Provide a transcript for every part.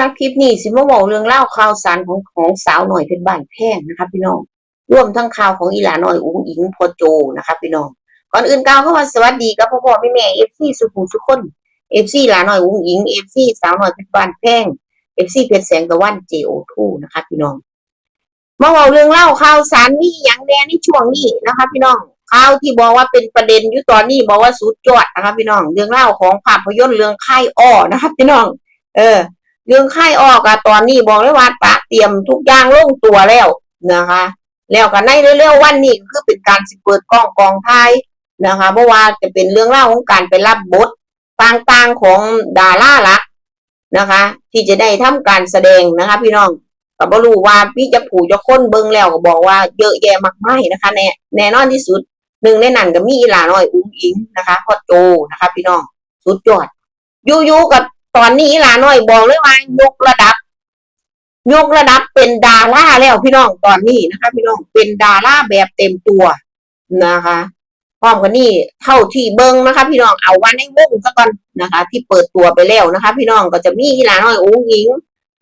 ลักคลิปนี้สิมาบอกเรื่องเล่าข่าวสารของของสาวหน่อยเป็นบ้านแพงนะคะพี่น้องร่วมทั้งข่าวของอีหลาหน่อยอุ้งอิงพอโจนะคะพี่น้องก่อนอื่นกล่าวเข้ามาสวัสดีกับพ่อพ่อแม่แม่เอฟซีสุขุมทุกคนเอฟซีหลาหน่อยอุ้งอิงเอฟซีสาวหน่อยเป็นบ้านแพงเอฟซีเพชรแสงตะวันเจโอทูนะคะพี่น้องมาบอกเรื่องเล่าข่าวสารนี่อย่างแน่ในช่วงนี้นะคะพี่น้องข่าวที่บอกว่าเป็นประเด็นอยู่ตอนนี้บอกว่าสุดยอดนะคะพี่น้องเรื่องเล่าของภาพยนตร์เรื่องค่ายอ้อนะคะพี่น้อง เออ เรื่องไข้ออกอะตอนนี้บอกเลยว่าตะเตรียมทุกอย่างลงตัวแล้วนะคะ แล้วกันในเร็วๆวันนี้ก็คือเป็นการสิเปิดกล้องกองไทยนะคะเพราะว่าจะเป็นเรื่องเล่าของการไปรับบทต่างๆของดาราลักนะคะ ที่จะได้ทำการแสดงนะคะ พี่น้องก็บรู้ว่าพี่จะผูจะค้นเบิ่งแล้วก็บอกว่าเยอะแยะมากมายนะคะแน่แน่นอนที่สุดหนึ่งในนั้นก็มีอีหลาน้อยอุ้งอิงนะคะพ่อโจนะคะ พี่น้องสุดยอดยู่ๆกับ ตอนนี้หลาน้อยบอกเลยว่ายกระดับ ยกระดับเป็นดาราแล้วพี่น้องตอนนี้นะคะ พี่น้องเป็นดาราแบบเต็มตัวนะคะพร้อมกันนี่เท่าที่เบิ้งนะคะ พี่น้องเอาวันให้วงซะก่อนนะคะ ที่เปิดตัวไปแล้วนะคะ พี่น้องก็จะมีหลาน้อยอุ้งอิง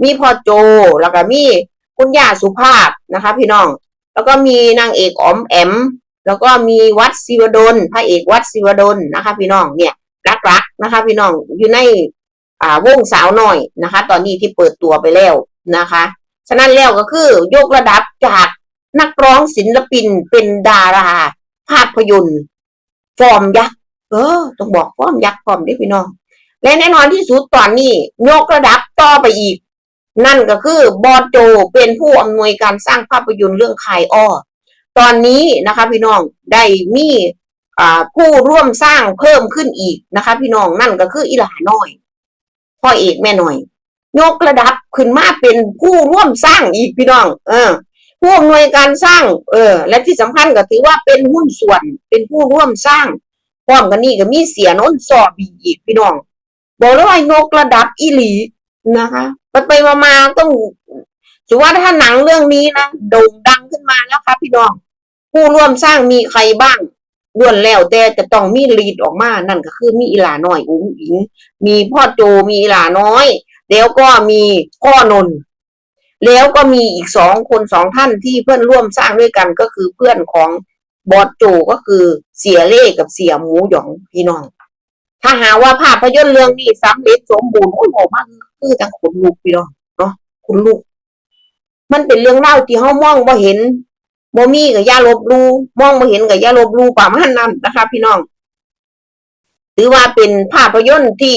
มีพ่อโจแล้วก็มีคุณย่าสุภาพนะคะ พี่น้อง แล้วก็มีนางเอกออมแอม แล้วก็มีวัดศิวดลพระเอกวัดศิวดลนะคะ พี่น้องเนี่ยรักๆนะคะ พี่น้องอยู่ใน อ่าวงสาวหน่อยนะคะ ตอนนี้ที่เปิดตัวไปแล้วนะคะ ฉะนั้นแล้วก็คือยกระดับจากนักร้องศิลปินเป็นดารา ภาพยนตร์ฟอร์มยักษ์เออต้องบอกฟอร์มยักษ์ฟอร์มได้พี่น้อง และแน่นอนที่สุดตอนนี้ยกระดับต่อไปอีก นั่นก็คือบอโจเป็นผู้อำนวยการสร้างภาพยนตร์เรื่องคายอ้อตอนนี้นะคะพี่น้องได้มีผู้ร่วมสร้างเพิ่มขึ้นอีกนะคะ พี่น้องนั่นก็คืออีหลาน้อย พ่อเอกแม่หน่อย ยกระดับขึ้นมาเป็นผู้ร่วมสร้างอีกพี่น้อง เออผู้อำนวยการสร้าง เออ และที่สำคัญก็ถือว่าเป็นหุ้นส่วนเป็นผู้ร่วมสร้างพร้อมกันนี่ก็มีเสียโน้นสอบอีกพี่น้องบอกเลยว่ายกระดับอีหลีนะคะไปไปมามาต้องถือว่าถ้าหนังเรื่องนี้นะโด่งดังขึ้นมาแล้วครับพี่น้อง ผู้ร่วมสร้างมีใครบ้าง ล้วนแล้วแต่จะต้องมีลีดออกมา นั่นก็คือมีอีหลาน้อยอุ้งอิง มีพ่อโจมีอีหลาน้อย แล้วก็มีพ่อนนแล้วก็มีอีกสองคนสองท่านที่เพื่อนร่วมสร้างด้วยกันก็คือเพื่อนของบอสโจก็คือเสียเล่กับเสียหมูหยองพี่น้อง ถ้าหาว่าภาพยนตร์เรื่องนี้สำเร็จสมบูรณ์โอ้ยโหมากคือจังขนลุกพี่น้องเนาะขนลุก มันเป็นเรื่องเล่าที่เฮามองบ่าเห็น บ่มีกับย่าลบลูมองบ่เห็นกับย่าลบลูประมาณนั้นนะคะ พี่น้องถือว่าเป็นภาพยนตร์ที่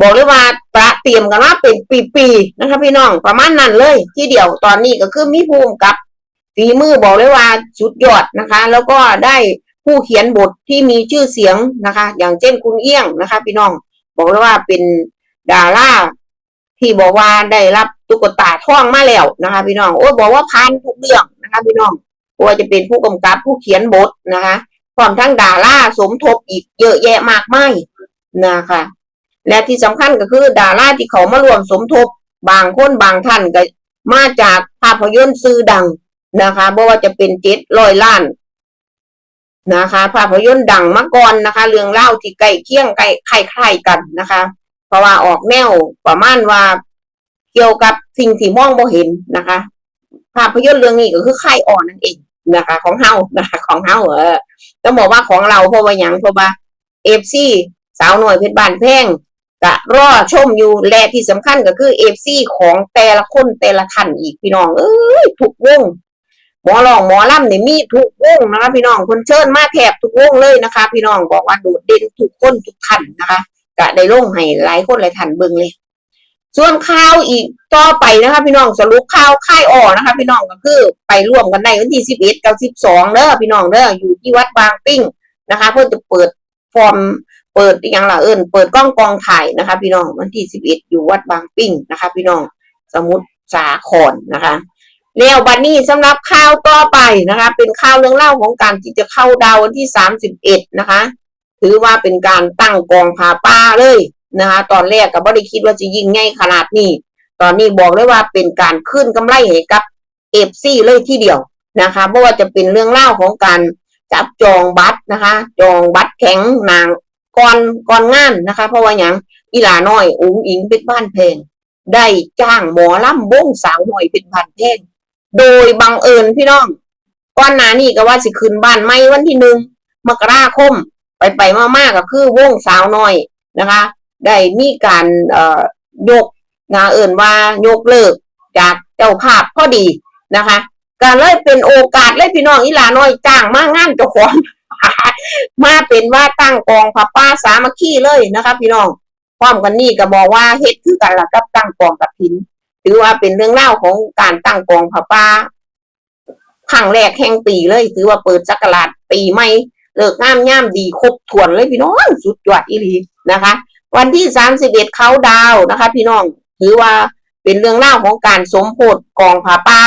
บอกเลยว่าประเตรียมกันว่าเป็นปีๆนะคะ พี่น้องประมาณนั้นเลย ที่เดียวตอนนี้ก็คือมีภูมิกับฝีมือบอกเลยว่าสุดยอดนะคะ แล้วก็ได้ผู้เขียนบทที่มีชื่อเสียงนะคะ อย่างเช่นคุณเอี้ยงนะคะ พี่น้อง บอกเลยว่าเป็นดาราที่บอกว่าได้รับตุ๊กตาท่องมาแล้วนะคะ พี่น้องโอ้บอกว่าผ่านทุกเรื่องนะคะ พี่น้อง ว่าจะเป็นผู้กำกับผู้เขียนบทนะคะพร้อมทั้งดาราสมทบอีกเยอะแยะมากมายนะคะและที่สำคัญก็คือดาราที่เขามารวมสมทบบางคนบางท่านก็มาจากภาพยนตร์ซื่อดังนะคะเพราะว่าจะเป็นเจ็ดร้อยล้านนะคะ ภาพยนตร์ดังมาก่อนนะคะ เรื่องเล่าที่ใกล้เคียงใกล้คล้ายๆกันนะคะ เพราะว่าออกแนวประมาณว่าเกี่ยวกับสิ่งที่มองบ่เห็นนะคะ ภาพยนตร์เรื่องนี้ก็คือค่อ่อนนั่นเอง นะคะ ของเฮานะคะ ของเฮาเออต้องบอกว่าของเราเพราะว่าหยังเพราะว่าเอฟซีสาวหน่อยเพชรบานแพงก็รอชมอยู่และที่สำคัญก็คือเอฟซีของแต่ละคนแต่ละท่านอีกพี่น้องเอ้ยทุกวงหมอลองหมอล่ำเนี่ยมีทุกวงนะคะพี่น้องคนเชิญมาแทบทุกวงเลยนะคะ พี่น้องบอกว่าโดดเด่นทุกคนทุกท่านนะคะก็ได้ลงให้หลายคนหลายท่านเบิ่งเลย ส่วนข่าวอีกต่อไปนะคะพี่น้องสรุปข่าวค่ายอ่อนะคะ พี่น้องก็คือไปร่วมกันได้วันที่สิบเอ็ดกับสิบสองเด้อพี่น้องเด้ออยู่ที่วัดบางปิ้งนะคะ เพื่อจะเปิดฟอร์มเปิดอย่างละเอิญเปิดกล้องกองถ่ายนะคะ พี่น้องวันที่สิบเอ็ดอยู่วัดบางปิ้งนะคะ พี่น้องสมุทรสาครนะคะแล้วบัดนี้สำหรับข่าวต่อไปนะคะ เป็นข่าวเรื่องเล่าของการที่จะเข้าดาววันที่สามสิบเอ็ดนะคะ ถือว่าเป็นการตั้งกองผาป้าเลย นะคะตอนแรกก็ไม่ได้คิดว่าจะยิ่งใหญ่ขนาดนี้ ตอนนี้บอกเลยว่าเป็นการขึ้นกำไรให้กับเอฟซีเลยที่เดียวนะคะเพราะว่าจะเป็นเรื่องเล่าของการจับจองบัตรนะคะ จองบัตรแข็งนางก่อนก่อนงานนะคะ เพราะว่าอย่างอีหลาน้อยอุ้งอิงเป็นบ้านเพลงได้จ้างหมอลำวงสาวหน่อยเป็นพันเพลงโดยบังเอิญพี่น้องก่อนหน้านี้ก็ว่าสิขึ้นบ้านไม่วันที่หนึ่งมกราคม ไปไปมากๆก็คือวงสาวน้อยนะคะ ได้มีการเอ่อยกงาเอินว่ายกเลิกจากเจ้าภาพพอดีนะคะก็เลยเป็นโอกาสเลยพี่น้องอีหลาน้อยจ้างมางานเจ้าของมาเป็นว่าตั้งกองผ้าป้าสามัคคีเลยนะคะพี่น้องพร้อมกันนี่ก็บอกว่าเฮ็ดคือกันละกับตั้งกองกับพินถือว่าเป็นเรื่องเล่าของการตั้งกองผ้าป้าครั้งแรกแห่งปีเลย ถือว่าเปิดจักราชปีใหม่เลิกงามย่ามดีครบถ้วนเลยพี่น้องสุดยอดอีหลีนะคะ วันที่สามสิบเอ็ดเขาดาวนะคะ พี่น้องถือว่าเป็นเรื่องเล่าของการสมโพธกองผาป้า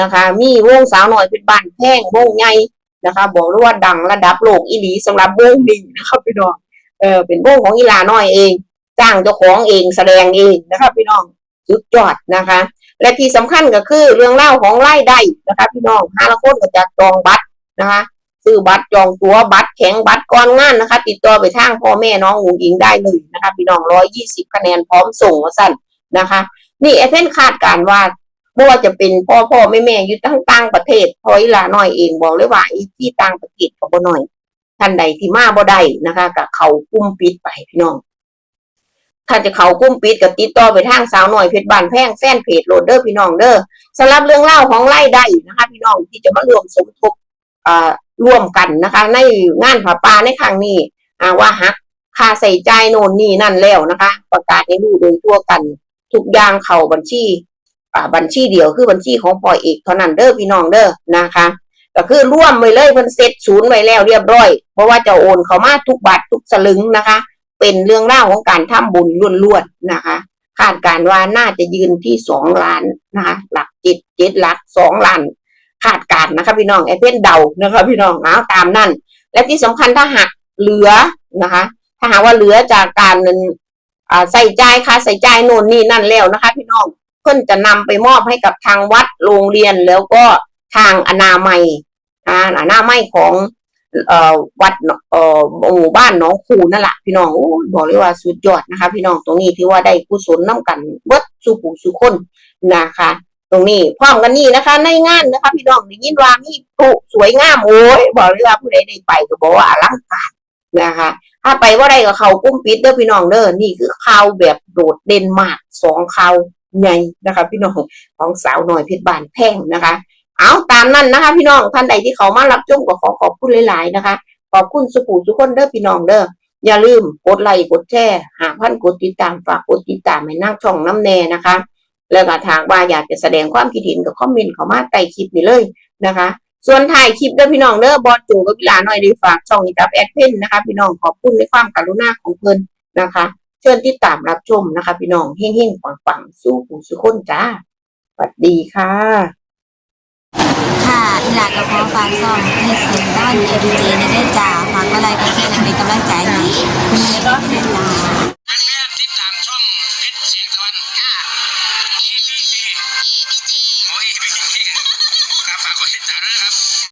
นะคะ มีวงสาวหน่อยเป็นบ้านแพ่งวงใหญ่นะคะ บอกเลยว่าดังระดับโลกอีหลีสำหรับวงนี้นะครับพี่น้องเออเป็นวงของอีหลาน้อยเอง จ้างเจ้าของเองแสดงเองนะคะพี่น้องสุดยอดนะคะ และที่สำคัญก็คือเรื่องเล่าของไล่ได้นะคะ พี่น้องห้าละคนก็จะจองบัตรนะคะ ซื้อบัตรจองตั๋วบัตรแข็งบัตรก่อนงานนะคะ ติดต่อไปทางพ่อแม่น้องอุ๋งอิงได้เลยนะคะพี่น้องร้อยยี่สิบคะแนนพร้อมส่งว่าสั้นนะคะ นี่ไอเพ่นคาดการว่าไม่ว่าจะเป็นพ่อพ่อแม่แม่อยู่ทั้งต่างประเทศพออีหลาน้อยเองบอกเลยว่าไอ้ที่ต่างประเทศก็บ่น้อยท่านใดที่มาบ่ได้นะคะกับเขากุ้มปิดไปพี่น้องถ้าจะเขากุ้มปิดกับติดต่อไปทางสาวหน่อยเพชรบ้านแพงแฟนเพจโหลดเดอร์พี่น้องเด้อสำหรับเรื่องเล่าของไล่ได้นะคะ พี่น้องที่จะมารวมสมทบอ่า ร่วมกันนะคะ ในงานผาปาในครั้งนี้ว่าฮักค่าใส่ใจโน่นนี่นั่นแล้วนะคะ ประกาศให้รู้โดยทั่วกัน ทุกอย่างเข้าบัญชีบัญชีเดียวคือบัญชีของพ่อเอกเท่านั้นเด้อพี่น้องเด้อนะคะ ก็คือร่วมไว้เลยเพิ่นเซ็ตศูนย์ไว้แล้วเรียบร้อย เพราะว่าจะโอนเข้ามาทุกบาททุกสลึงนะคะ เป็นเรื่องเล่าของการทำบุญล้วนๆนะคะคาดการณ์ว่าน่าจะยืนที่สองล้านนะคะ หลักเจ็ดเจ็ดหลักสองล้าน คาดการนะคะพี่น้องไอเพนเดานะคะพี่น้องเอาตามนั่น และที่สำคัญถ้าหากเหลือนะคะ ถ้าหากว่าเหลือจากการใส่ใจค่าใส่ใจโน่นนี่นั่นแล้วนะคะ พี่น้องเพื่อนจะนำไปมอบให้กับทางวัดโรงเรียนแล้วก็ทางอนามัยอาอนามัยของวัดหมู่บ้านหนองคูนั่นแหละพี่น้องอบอกเลยว่าสุดยอดนะคะ พี่น้องตรงนี้ถือว่าได้กุศลน้กันเบิดสู่ผู้สู่คนนะคะ ตรงนี้พร้อมกันนี่นะคะ ในงานนะคะ พี่น้องได้ยินว่ามีพลุสวยงามโอ้ยบอกเลยว่าผู้ใดได้ไปก็บอกว่าอลังการนะคะ ถ้าไปว่าได้ก็เขากุ้มปิดเด้อพี่น้องเด้อนี่คือข่าวแบบโดดเด่นมากสองข่าวใหญ่นะคะ พี่น้องของสาวหน่อยเพชรบานแพงนะคะ เอาตามนั้นนะคะ พี่น้องท่านใดที่เขามารับชมก็ขอขอบคุณหลาย ๆ นะคะ ขอบคุณสุภูทุกคนเด้อพี่น้องเด้ออย่าลืมกดไลค์กดแชร์หาพันกดติดตามฝากกดติดตามให้นั่งช่องน้ำแน่นะคะ แล้วก็ทางว่าอยากจะแสดงความคิดเห็นกับคอมเมนต์เข้ามาใต้คลิปนี้เลยนะคะ ส่วนถ่ายคลิปเด้อพี่น้องเด้อบอสจูกับพี่ลาหน่อยได้ฝากช่องอีกับแอดเพนนะคะพี่น้องขอบคุณในความกรุณาของเพิ่นนะคะ เชิญติดตามรับชมนะคะ พี่น้องเฮ่งๆปังๆสู้ผู้สุคนจ้าสวัสดีค่ะค่ะอีหลากับพ่อฝากซ่อมให้เสียงด้านเอ็มจีในได้จ่าฝากอะไรก็แค่นั้นเป็นกำลังใจให้คุณเล็กก็ได้จ่า